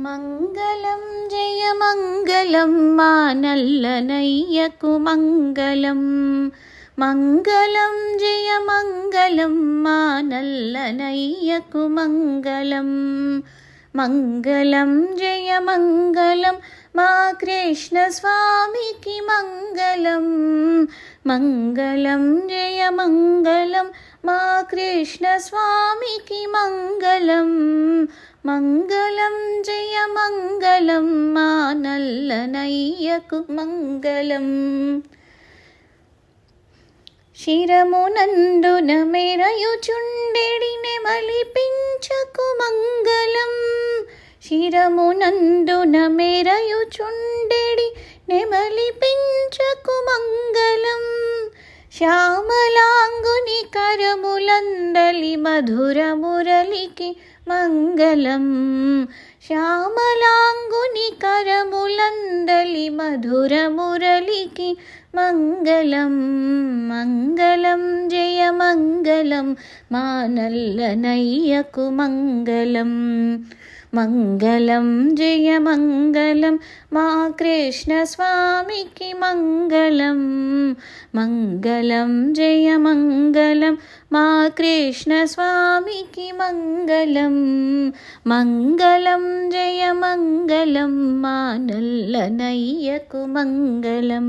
మంగళం జయ మంగళం మా నల్లనయ్యకు మంగళం మంగళం జయ మంగళం మా నల్లనయ్యకు మంగళం మంగళం జయ మంగళం మా కృష్ణస్వామికి మంగళం మంగళం జయ మంగళం మా కృష్ణస్వామికి మంగళం మంగళం జయ మంగళం మా నల్లనయ్యకు మంగళం శిరమునందున మెరయుచుండెడి మలిపించకు మంగళం శిరమునందున మెరయుచుండెడి నెమలిపించకు మంగళం శ్యామలాంగుని కరములందలి మధుర మురళికి మంగళం. శ్యామలాంగుని కరములందలి మధుర మురళికి మంగళం. మంగళం జయ మంగళం మా నల్లనయ్యకు మంగళం. మంగళం జయ మంగళం మా కృష్ణస్వామికి మంగళం మంగళం జయ మంగళం మా కృష్ణస్వామికి మంగళం మంగళం జయ మంగళం మా నల్లనయ్యకు మంగళం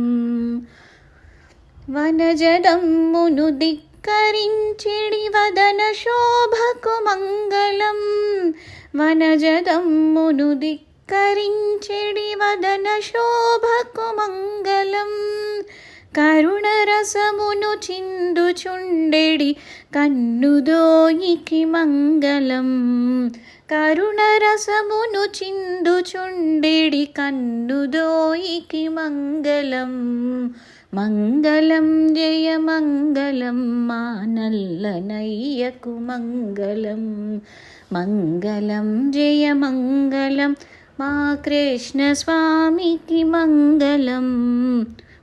వనజదమ్మును ధిక్కరించిడి వదన శోభకు మంగళం. వనజదమ్మును ధిక్కరించిడి వదన శోభకు మంగళం. కరుణరసమును చిందుచుండెడి కన్నుదోయికి మంగళం. కరుణరసమును చిందుచుండెడి కన్నుదోయికి మంగళం. మంగళం జయ మంగళం మా నల్లనయ్యకు మంగళం. మంగళం జయ మంగళం మా కృష్ణస్వామికి మంగళం.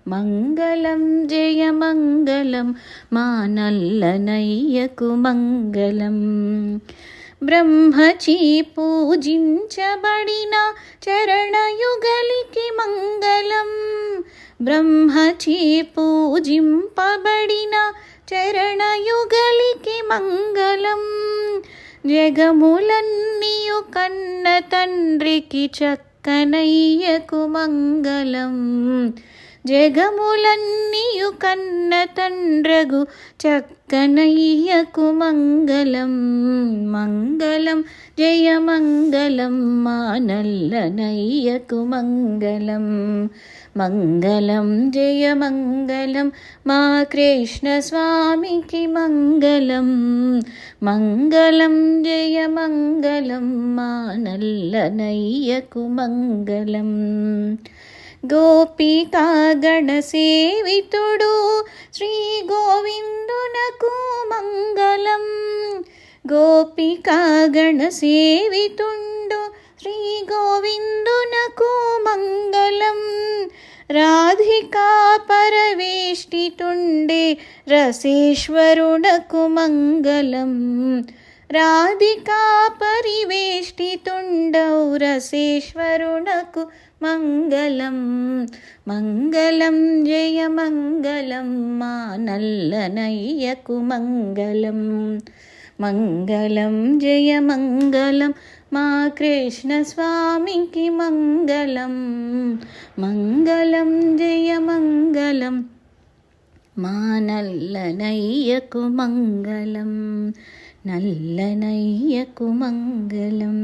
మంగళం జయ మంగళం మా నల్లనయ్యకు మంగళం. బ్రహ్మచీ పూజించబడిన చరణయుగలికి మంగళం. బ్రహ్మచే పూజింపబడిన చరణయుగలికి మంగళం. జగములన్నీయు కన్న తండ్రికి చక్కనయ్యకు మంగళం. జగములన్నీయు కన్న తండ్రగు చక్కనయ్యకు మంగళం మంగళం జయ మంగళం మా నల్లనయ్యకు మంగళం మంగళం జయ మంగళం మా కృష్ణ స్వామికి మంగళం మంగళం జయ మంగళం మా నల్లనయ్యకు మంగళం గోపికా గణసేవితుడు శ్రీ గోవిందునకు మంగళం. గోపికా గణసేవితుండు శ్రీ గోవిందునకు మంగళం. రాధికా పరవేష్టితుండే రసేశ్వరుడకు మంగళం. రాధికా పరివేష్టితుండౌ రసేశ్వరునకు మంగళం. మంగళం జయ మంగళం మా నల్లనయ్యకు మంగళం. మంగళం జయ మంగళం మా కృష్ణస్వామికి మంగళం. మంగళం జయ మంగళం మా నల్లనయ్యకు మంగళం. నల్లనయ్యకు మంగళం.